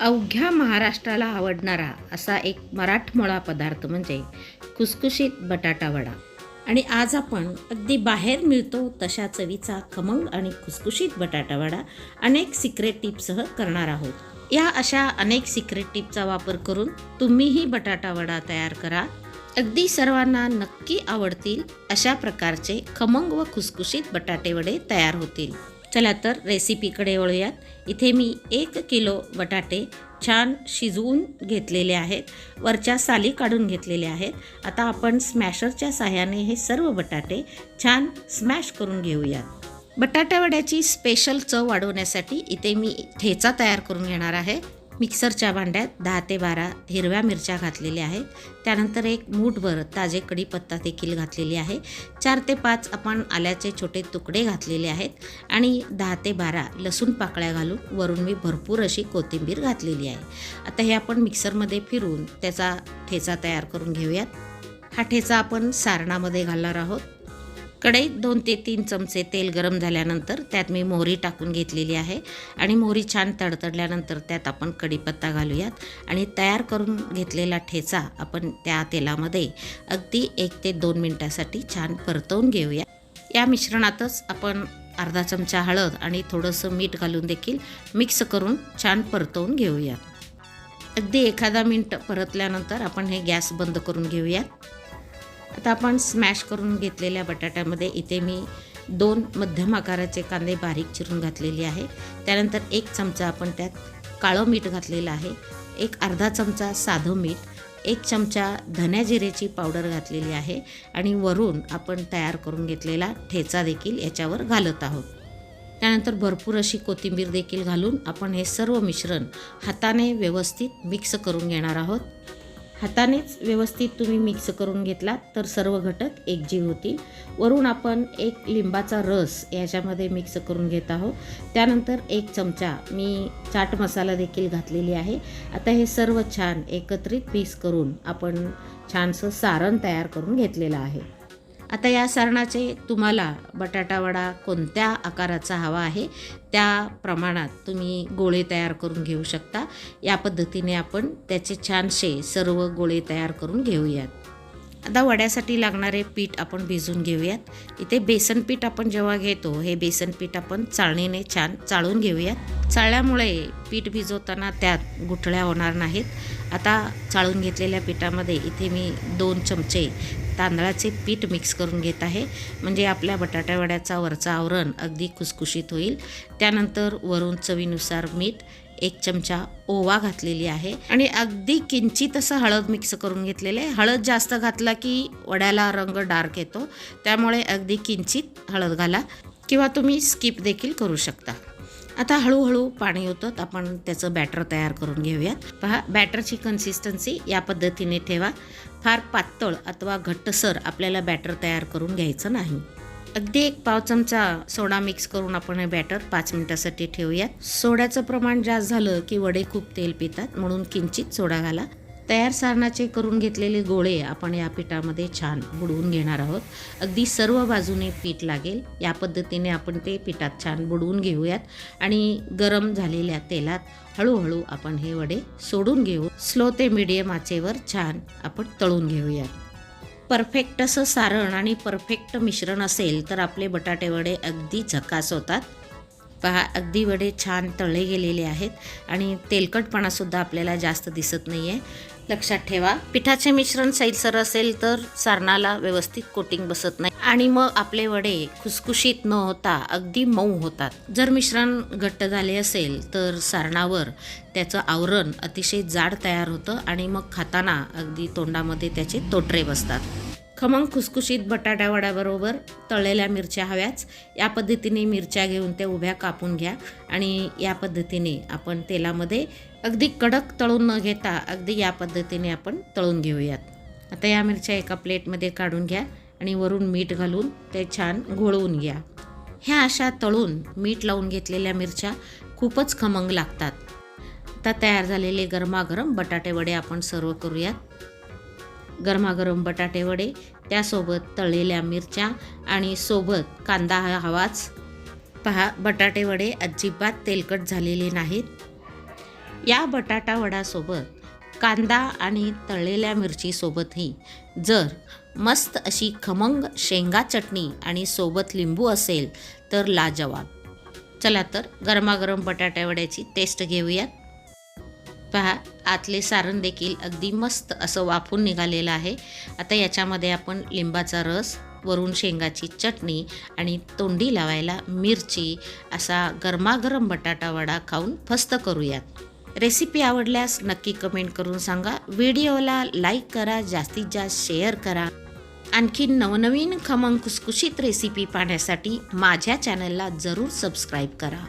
अवघ्या महाराष्ट्राला आवडणारा असा एक मराठमोळा पदार्थ म्हणजे खुसखुशीत बटाटा वडा. आणि आज आपण अगदी बाहेर मिळतो तशा चवीचा खमंग आणि खुसखुशीत बटाटा वडा अनेक सिक्रेट टिप्ससह करणार आहोत. या अशा अनेक सिक्रेट टिपचा वापर करून तुम्हीही बटाटा वडा तयार करा. अगदी सर्वांना नक्की आवडतील अशा प्रकारचे खमंग व खुसखुशीत बटाटे वडे तयार होतील. चला तर रेसिपीकडे वळूयात. इथे मी एक किलो बटाटे छान शिजवून घेतलेले आहेत. वरच्या साली काढून घेतलेले आहेत. आता आपण स्मॅशरच्या साह्याने हे सर्व बटाटे छान स्मॅश करून घेऊयात. बटाटा वड्याची स्पेशल चव वाढवण्यासाठी इथे मी ठेचा तयार करून घेणार आहे. मिक्सरच्या भांड्यात दहा ते बारा हिरव्या मिरच्या घातलेल्या आहेत. त्यानंतर एक मूठभर ताजे कढीपत्ता देखील घातलेली आहे. चार ते पाच आपण आल्याचे छोटे तुकडे घातलेले आहेत आणि दहा ते बारा लसूण पाकळ्या घालून वरून मी भरपूर अशी कोथिंबीर घातलेली आहे. आता हे आपण मिक्सरमध्ये फिरून त्याचा ठेचा तयार करून घेऊयात. हा ठेचा आपण सारणामध्ये घालणार आहोत. कढईत दोन ते तीन चमचे तेल गरम झाल्यानंतर त्यात मी मोहरी टाकून घेतलेली आहे. आणि मोहरी छान तडतडल्यानंतर त्यात आपण कढीपत्ता घालूयात. आणि तयार करून घेतलेला ठेचा आपण त्या तेलामध्ये अगदी एक ते दोन मिनटासाठी छान परतवून घेऊया. या मिश्रणातच आपण अर्धा चमचा हळद आणि थोडंसं मीठ घालून देखील मिक्स करून छान परतवून घेऊया अगदी एखादा मिनट परतल्यानंतर आपण हे गॅस बंद करून घेऊयात. आता आपण स्मॅश करून घेतलेल्या बटाट्यामध्ये इथे मी दोन मध्यम आकाराचे कांदे बारीक चिरून घातलेले आहे. त्यानंतर एक चमचा आपण त्यात काळं मीठ घातलेलं आहे. एक अर्धा चमचा साधं मीठ एक चमचा धन्या जिरेची पावडर घातलेली आहे आणि वरून आपण तयार करून घेतलेला ठेचा देखील याच्यावर घालत आहोत. त्यानंतर भरपूर अशी कोथिंबीर देखील घालून आपण हे सर्व मिश्रण हाताने व्यवस्थित मिक्स करून घेणार आहोत. हातानेच व्यवस्थित तुम्ही मिक्स करून घेतलात तर सर्व घटक एकजीव होतील. वरून आपण एक लिंबाचा रस याच्यामध्ये मिक्स करून घेत आहोत. त्यानंतर एक चमचा मी चाट मसाला देखील घातलेली आहे. आता हे सर्व छान एकत्रित पीस करून आपण छानसं सारण तयार करून घेतलेलं आहे. आता या सारणाचे तुम्हाला बटाटावडा कोणत्या आकाराचा हवा आहे त्या प्रमाणात तुम्ही गोळे तयार करून घेऊ शकता. या पद्धतीने आपण त्याचे छानसे सर्व गोळे तयार करून घेऊयात. आता वड्यासाठी लागणारे पीठ आपण भिजून घेऊयात. इथे बेसन पीठ आपण जेव्हा घेतो हे बेसन पीठ आपण चाळणीने छान चाळून घेऊयात. चाळल्यामुळे पीठ भिजवताना त्यात गुठळ्या होणार नाहीत. आता चाळून घेतलेल्या पिठामध्ये इथे मी दोन चमचे तांदळाचे पीठ मिक्स करून घेत आहे. म्हणजे आपल्या बटाट्यावड्याचा वरचा आवरण अगदी खुसखुशीत होईल. त्यानंतर वरून चवीनुसार मीठ एक चमचा ओवा घातलेली आहे. आणि अगदी किंचित असं हळद मिक्स करून घेतलेले आहे. हळद जास्त घातला की वड्याला रंग डार्क येतो. त्यामुळे अगदी किंचित हळद घाला. किंवा तुम्ही स्किप देखील करू शकता. आता हळूहळू पाणी होतं आपण त्याचं बॅटर तयार करून घेऊयात. पहा बॅटरची कन्सिस्टन्सी या पद्धतीने ठेवा. फार पातळ अथवा घट्टसर आपल्याला बॅटर तयार करून घ्यायचं नाही. अगदी एक पाव चमचा सोडा मिक्स करून आपण हे बॅटर पाच मिनिटासाठी ठेवूयात. सोड्याचं प्रमाण जास्त झालं की वडे खूप तेल पितात म्हणून किंचित सोडा घाला. तयार सारणाचे करून घेतलेले गोळे आपण या पिठामध्ये छान बुडवून घेणार आहोत. अगदी सर्व बाजूने पीठ लागेल. या पद्धतीने आपण ते पिठात छान बुडवून घेऊयात आणि गरम झालेल्या तेलात हळूहळू आपण हे वडे सोडून घेऊ. स्लो ते मिडियम आचेवर छान आपण तळून घेऊयात. परफेक्ट असं सारण आणि परफेक्ट मिश्रण असेल तर आपले बटाटे वडे अगदी झकास होतात. पहा अगदी वडे छान तळले गेलेले आहेत आणि तेलकटपणासुद्धा आपल्याला जास्त दिसत नाही आहे लक्षात ठेवा. पिठाचे मिश्रण सैलसर असेल तर सारणाला व्यवस्थित कोटिंग बसत नाही. आणि मग आपले वडे खुसखुशीत न होता अगदी मऊ होतात. जर मिश्रण घट्ट झाले असेल तर सारणावर त्याचं आवरण अतिशय जाड तयार होतं आणि मग खाताना अगदी तोंडामध्ये त्याचे तोटरे बसतात. खमंग खुसखुशीत बटाटा वड्याबरोबर तळलेल्या मिरच्या हव्याच. या पद्धतीने मिरच्या घेऊन त्या उभ्या कापून घ्या आणि या पद्धतीने आपण तेलामध्ये अगदी कडक तळून न घेता अगदी या पद्धतीने आपण तळून घेऊयात. आता या मिरच्या एका प्लेटमध्ये काढून घ्या आणि वरून मीठ घालून ते छान घोळवून घ्या. ह्या अशा तळून मीठ लावून घेतलेल्या मिरच्या खूपच खमंग लागतात. आता तयार झालेले गरमागरम बटाटेवडे आपण सर्व करूयात. गरमागरम बटाटेवडे त्यासोबत तळलेल्या मिरच्या आणि सोबत कांदा हा हवाच. पहा बटाटेवडे अजिबात तेलकट झालेले नाहीत. या बटाटा वडासोबत कांदा आणि तळलेल्या मिरचीसोबतही जर मस्त अशी खमंग शेंगा चटणी आणि सोबत लिंबू असेल तर लाजवाब. चला तर गरमागरम बटाट्यावड्याची टेस्ट घेऊयात. पहा आतले सारण देखील अगदी मस्त असं वाफून निघालेलं आहे. आता याच्यामध्ये आपण लिंबाचा रस वरून शेंगाची चटणी आणि तोंडी लावायला मिरची असा गरमागरम बटाटावडा खाऊन फस्त करूयात. रेसिपी आवडल्यास नक्की कमेंट करून सांगा. व्हिडिओला लाईक करा जास्तीत जास्त शेअर करा. आणखी नवनवीन खमंग खुसखुशीत रेसिपी पाहण्यासाठी माझ्या चॅनलला जरूर सबस्क्राईब करा.